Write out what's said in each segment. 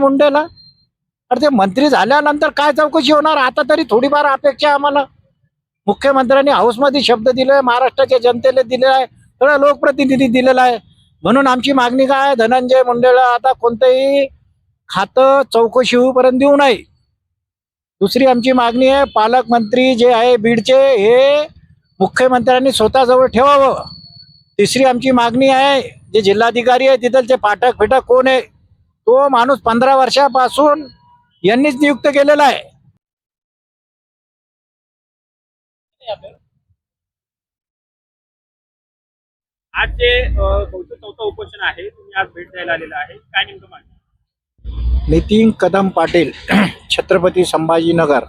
मुंडेला? अरे ते मंत्री झाल्यानंतर काय चौकशी होणार? आता तरी थोडीफार अपेक्षा आम्हाला. मुख्यमंत्र्यांनी हाऊसमध्ये शब्द दिले महाराष्ट्राच्या जनतेला दिलेला आहे सगळं लोकप्रतिनिधी दिलेला आहे. म्हणून आमची मागणी काय आहे? धनंजय मुंडेला आता कोणतंही खातं चौकशी होऊपर्यंत देऊ नये. दुसरी आमची मागणी आहे पालकमंत्री जे आहे बीडचे हे मुख्यमंत्र्यांनी स्वतःजवळ ठेवावं. तिसरी आमची मागणी आहे जे जिल्हाधिकारी आहे तिथलचे पाठक फिटक कोण आहे? तो माणूस पंधरा वर्षापासून यांनीच नियुक्त केलेला आहे. आज जे बहुतेक चौथं उपोषण आहे तुम्ही आज भेट द्यायला आलेला आहे. काय नेमकं मागणी? नितीन कदम पाटील छत्रपती संभाजीनगर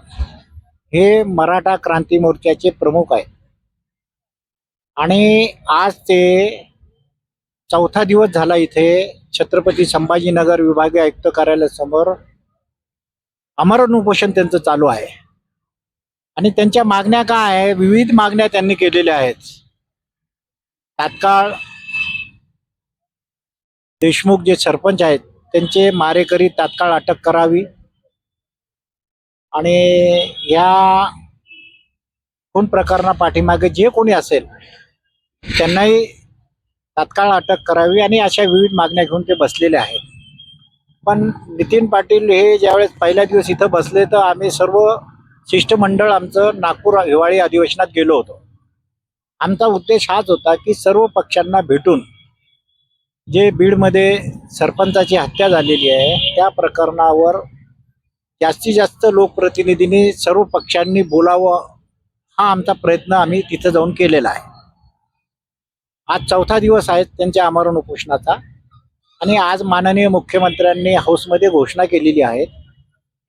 हे मराठा क्रांती मोर्चाचे प्रमुख आहे आणि आज ते चौथा दिवस झाला इथे छत्रपती संभाजीनगर विभागीय आयुक्त कार्यालयासमोर अमरण उपोषण त्यांचं चालू आहे. आणि त्यांच्या मागण्या काय आहे? विविध मागण्या त्यांनी केलेल्या आहेत. तात्काळ देशमुख जे सरपंच आहेत त्यांचे मारेकरी तात्काळ अटक करावी. आणि या खून प्रकरणा पाठीमागे जे कोणी असेल त्यांनाही तात्काळ अटक करावी आणि अशा विविध मागण्या घेऊन ते बसलेले आहेत. पण नितीन पाटील हे ज्यावेळेस पहिल्या दिवस इथं बसले तर आम्ही सर्व शिष्टमंडळ आमचं नागपूर हिवाळी अधिवेशनात गेलो होतो. आमचा उद्देश हाच होता की सर्व पक्षांना भेटून जे बीडमध्ये सरपंचाची हत्या झालेली आहे त्या प्रकरणावर जास्तीत जास्त लोकप्रतिनिधींनी सर्व पक्षांनी बोलावं हा आमचा प्रयत्न आम्ही तिथं जाऊन केलेला आहे. आज चौथा दिवस आहे त्यांच्या आमरण उपोषणाचा. आणि आज माननीय मुख्यमंत्र्यांनी हाऊसमध्ये घोषणा केलेली आहे.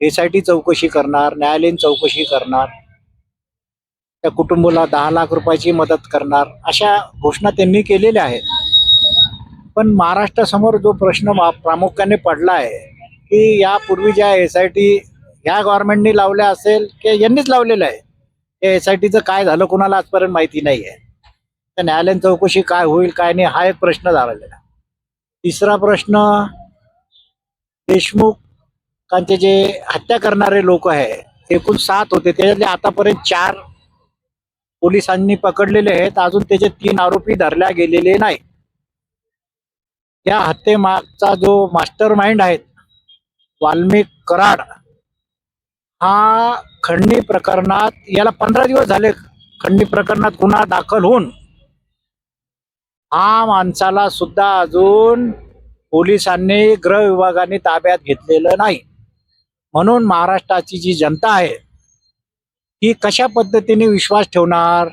एस आय टी चौकशी करणार न्यायालयीन चौकशी करणार. त्या कुटुंबाला दहा लाख रुपयाची मदत करणार अशा घोषणा त्यांनी केलेल्या आहेत. पण महाराष्ट्रासमोर जो प्रश्न प्रामुख्याने पडला आहे की यापूर्वी ज्या एस आय टी ह्या गव्हर्नमेंटनी लावल्या असेल की यांनीच लावलेलं आहे? त्या एस आय टीचं काय झालं कोणाला आजपर्यंत माहिती नाही आहे तर न्यायालयीन चौकशी काय होईल काय नाही हा एक प्रश्न झालेला. तिसरा प्रश्न देशमुखांचे जे हत्या करणारे लोक आहे एकूण सात होते त्याच्यातले आतापर्यंत चार पोलिसांनी पकडलेले आहेत अजून त्याचे तीन आरोपी धरल्या गेलेले नाही. या हत्येमागचा जो मास्टर माइंड आहे वाल्मिक कराड हा खंडणी प्रकरणात याला पंधरा दिवस झाले खंडणी प्रकरणात गुन्हा दाखल होऊन हा माणसाला सुद्धा अजून पोलिसांनी गृह विभागाने ताब्यात घेतलेलं नाही. म्हणून महाराष्ट्राची जी जनता आहे ही कशा पद्धतीने विश्वास ठेवणार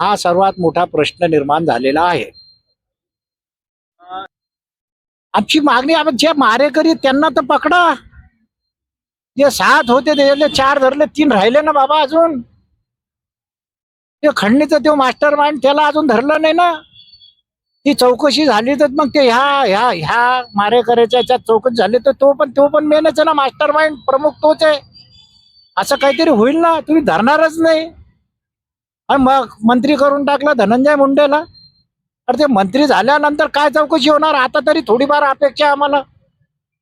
हा सर्वात मोठा प्रश्न निर्माण झालेला आहे. आमची मागणी आम्ही जे मारेकरी त्यांना तर पकडा. जे सात होते त्याच्यातले चार धरले तीन राहिले ना बाबा अजून. ते खंडणीचं तो मास्टर माइंड त्याला अजून धरलं नाही ना. ती चौकशी झाली तर मग ते ह्या ह्या ह्या मारेकऱ्याच्या याच्यात चौकशी झाली तर तो पण तो पण मेनच आहे ना मास्टर माइंड प्रमुख तोच आहे. असं काहीतरी होईल ना? तुम्ही धरणारच नाही. आणि मग मंत्री करून टाकला धनंजय मुंडेला. अरे ते मंत्री झाल्यानंतर काय चौकशी होणार? आता तरी थोडीफार अपेक्षा आम्हाला.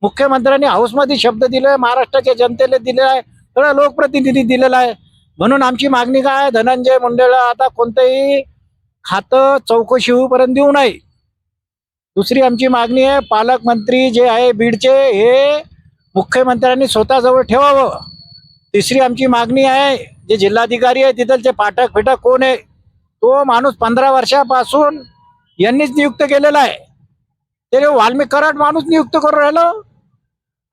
मुख्यमंत्र्यांनी हाऊसमध्ये शब्द दिले महाराष्ट्राच्या जनतेला दिलेला आहे सगळं लोकप्रतिनिधी दिलेला आहे. म्हणून आमची मागणी काय धनंजय मुंडेला आता कोणतंही खातं चौकशी होईपर्यंत देऊ नये. दुसरी आमची मागणी आहे पालकमंत्री जे आहे बीडचे हे मुख्यमंत्र्यांनी स्वतःजवळ ठेवावं. तिसरी आमची मागणी आहे जे जिल्हाधिकारी आहे तिथलचे पाठक फिटक कोण आहे तो माणूस पंधरा वर्षापासून यांनीच नियुक्त केलेला आहे. ते वाल्मिक कराड माणूस नियुक्त करून राहिलो.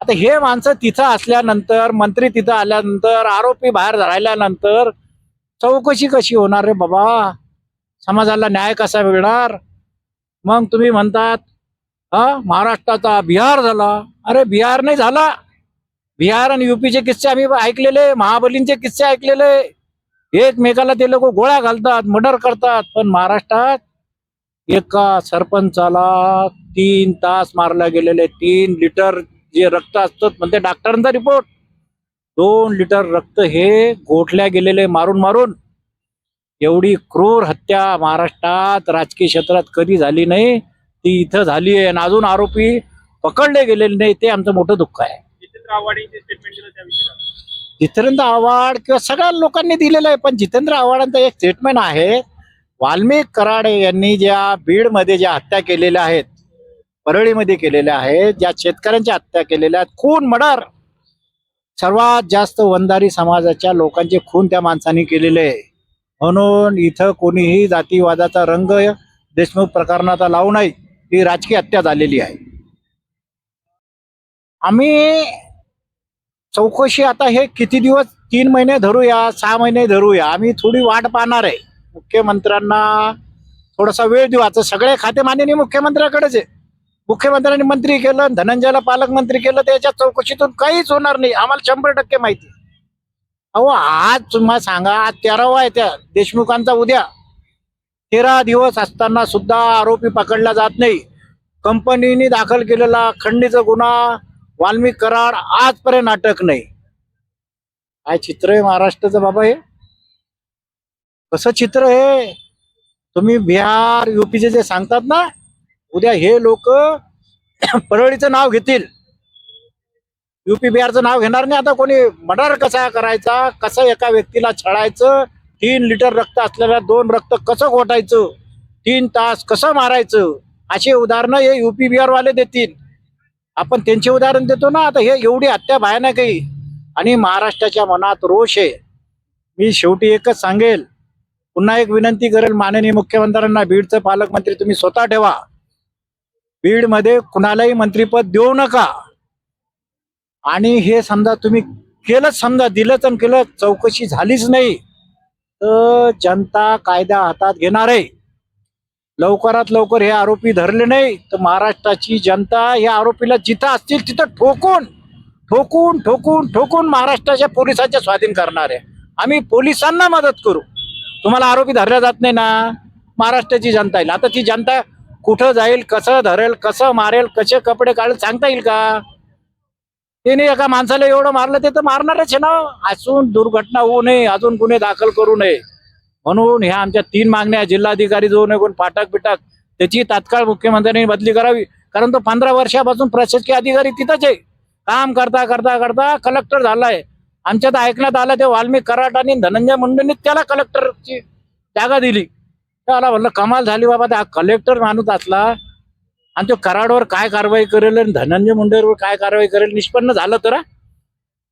आता हे माणसं तिथं असल्यानंतर मंत्री तिथं आल्यानंतर आरोपी बाहेर राहिल्यानंतर चौकशी कशी होणार रे बाबा? समाजाला न्याय कसा मिळणार? मग तुम्ही म्हणतात हा महाराष्ट्राचा बिहार झाला. अरे बिहार नाही झाला. बिहार आणि युपीचे किस्से आम्ही ऐकलेले महाबलींचे किस्से ऐकलेले. एकमेकाला ते लोक गोळ्या घालतात मर्डर करतात. पण महाराष्ट्रात एका सरपंचाला तीन तास मारला गेलेले तीन लिटर जे रक्त असतं म्हणजे डॉक्टरांचा रिपोर्ट. दोन लिटर रक्त हे गोठल्या गेलेले मारून मारून एवढी क्रूर हत्या महाराष्ट्रात राजकीय क्षेत्रात कधी झाली नाही ती इथं झाली आहे. आणि अजून आरोपी पकडले गेलेले नाही ते आमचं मोठं दुःख आहे. जितेंद्र आव्हाड किंवा सगळ्या लोकांनी दिलेलं आहे पण जितेंद्र आव्हाडांचं एक स्टेटमेंट आहे वाल्मिक कराडे यांनी ज्या बीडमध्ये ज्या हत्या केलेल्या आहेत परळीमध्ये केलेल्या आहेत ज्या शेतकऱ्यांच्या हत्या केलेल्या आहेत खून मर्डर सर्वात जास्त वंदारी समाजाच्या लोकांचे खून त्या माणसाने केलेले आहे. म्हणून इथं कोणीही जातीवादाचा रंग देशमुख प्रकरणाचा लावू नाही ही राजकीय हत्या झालेली आहे. आम्ही चौकशी आता हे किती दिवस तीन महिने धरूया सहा महिने धरूया आम्ही थोडी वाट पाहणार आहे. मुख्यमंत्र्यांना थोडासा वेळ देऊ आता सगळे खाते माननीय मुख्यमंत्र्याकडेच आहे. मुख्यमंत्र्यांनी मंत्री केलं धनंजयला पालकमंत्री केलं त्याच्या चौकशीतून काहीच होणार नाही आम्हाला शंभर टक्के माहिती आहे. अहो आज तुम्हाला सांगा आज तेरावा आहे त्या देशमुखांचा उद्या. तेरा दिवस असताना सुद्धा आरोपी पकडला जात नाही. कंपनीने दाखल केलेला खंडीचा गुन्हा वाल्मिक कराड आजपर्यंत अटक नाही. काय चित्र आहे महाराष्ट्राचं बाबा हे? कसं चित्र हे तुम्ही बिहार युपीचे जे सांगतात ना उद्या हे लोक परळीचं नाव घेतील. युपी बिहारचं नाव घेणार नाही. आता कोणी मर्डर कसा करायचा कसं एका व्यक्तीला छळायचं तीन लिटर रक्त असलेल्या दोन रक्त कसं घोटायचं तीन तास कसं मारायचं अशी उदाहरणं हे युपी बिहारवाले देतील. आपण त्यांचे उदाहरण देतो ना आता हे एवढी हत्या भयानक आहे. आणि महाराष्ट्राच्या मनात रोष आहे. मी शेवटी एकच सांगेल पुन्हा एक विनंती करेल माननीय मुख्यमंत्र्यांना बीडचं पालकमंत्री तुम्ही स्वतः ठेवा. बीडमध्ये कुणालाही मंत्रीपद देऊ नका. आणि हे समजा तुम्ही केलंच समजा दिलं तर केलं चौकशी झालीच नाही तर जनता कायदा हातात घेणार आहे. लवकरात लवकर हे आरोपी धरले नाही तर महाराष्ट्राची जनता या आरोपीला जिथं असतील तिथं ठोकून ठोकून ठोकून ठोकून महाराष्ट्राच्या पोलिसांच्या स्वाधीन करणार आहे. आम्ही पोलिसांना मदत करू. तुम्हाला आरोपी धरला जात नाही ना? महाराष्ट्राची जनता येईल. आता ती जनता कुठं जाईल कसं धरेल कसं मारेल कसे कपडे काढेल सांगता येईल का? त्याने एका माणसाला एवढं मारलं ते तर मारणारच आहे ना. अजून दुर्घटना होऊ नये अजून गुन्हे दाखल करू नये. म्हणून ह्या आमच्या तीन मागण्या जिल्हाधिकारी जो नये कोण फाटक बिटक त्याची तात्काळ मुख्यमंत्र्यांनी बदली करावी. कारण तो पंधरा वर्षापासून प्रशासकीय अधिकारी तिथंच आहे. काम करता करता करता कलेक्टर झालाय. आमच्यात ऐकण्यात आलं ते वाल्मिक कराट आणि धनंजय मुंडेंनी त्याला कलेक्टरची जागा दिली. त्याला म्हणलं कमाल झाली बाबा त्या कलेक्टर माणूस असला आणि तो कराडवर काय कारवाई करेल आणि धनंजय मुंडेवर काय कारवाई करेल निष्पन्न झालं तर?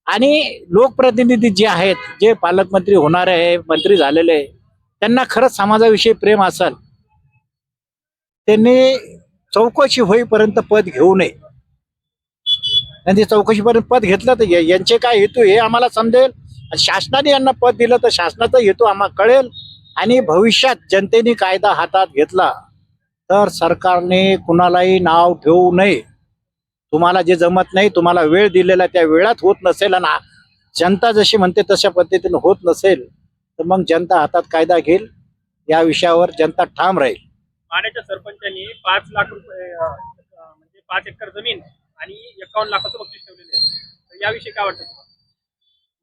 आणि लोकप्रतिनिधी जे आहेत जे पालकमंत्री होणारे आहे मंत्री झालेले आहे त्यांना खरंच समाजाविषयी प्रेम असेल. त्यांनी चौकशी होईपर्यंत पद घेऊ नये. आणि चौकशीपर्यंत पद घेतलं तर यांचे काय हेतू हे आम्हाला समजेल. शासनाने यांना पद दिलं तर शासनाचा हेतू आम्हाला कळेल. आणि भविष्यात जनतेने कायदा हातात घेतला. तर सरकारने कुणालाही नाव ठेवू नये. तुम्हाला जे जमत नाही तुम्हाला वेळ दिलेला त्या वेळात होत नसेल आणि जनता जशी म्हणते तशा पद्धतीने होत नसेल तर मग जनता हातात कायदा घेईल. या विषयावर जनता ठाम राहील. माण्याच्या सरपंचांनी पाच लाख रुपये म्हणजे पाच एकर जमीन आणि एकावन्न लाखाचं बक्षीस ठेवलेलं आहे. याविषयी काय वाटतं तुम्हाला?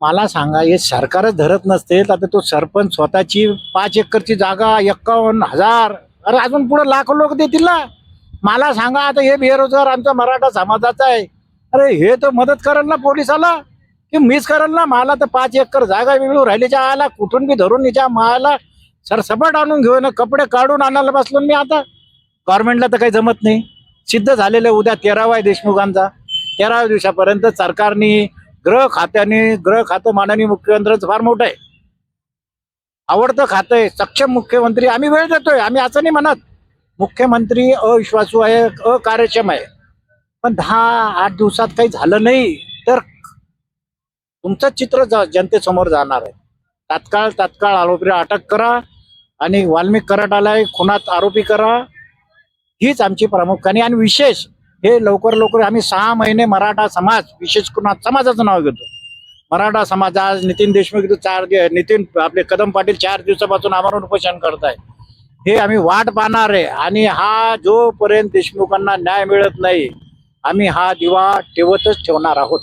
मला सांगा हे सरकारच धरत नसते तर आता तो सरपंच स्वतःची पाच एकरची जागा एक्कावन्न हजार अरे अजून पुढे लाखो लोक देतील ना. मला सांगा आता हे बेरोजगार आमचा मराठा समाजाचा आहे. अरे हे तर मदत करेल ना पोलिसाला? की मीच करेल ना? मला तर पाच एकर जागा वेगळी राहिलीच्या आला कुठून बी धरून हिच्या मायाला सरसपट आणून घेऊ ना कपडे काढून आणायला बसलो मी आता. गव्हर्नमेंटला तर काही जमत नाही. सिद्ध झालेलं आहे उद्या तेरावा आहे देशमुखांचा. तेराव्या दिवसापर्यंत सरकारने गृह खात्याने गृह खातं माननीय मुख्यमंत्र्यांचं फार मोठं आहे. आवडतं खातं आहे सक्षम मुख्यमंत्री आम्ही वेळ देतोय आम्ही असं नाही म्हणत. मुख्यमंत्री अविश्वासू आहे अकार्यक्षम आहे. पण दहा आठ दिवसात काही झालं नाही तर तुमचं चित्र जा जनतेसमोर जाणार आहे. तात्काळ तात्काळ आरोपीला अटक करा आणि वाल्मिक कराटाला खुनात आरोपी करा. हीच आमची प्रामुख्याने आणि विशेष हे लवकर लवकर आम्ही सहा महिने मराठा समाज विशेष करून समाजाचं नाव घेतो. मराठा समाज आज नितीन देशमुख इथं चार नितीन आपले कदम पाटील चार दिवसापासून आम्हाला उपोषण करत आहे हे आम्ही वाट पाहणार आहे. आणि हा जोपर्यंत देशमुखांना न्याय मिळत नाही आम्ही हा दिवा ठेवतच ठेवणार आहोत.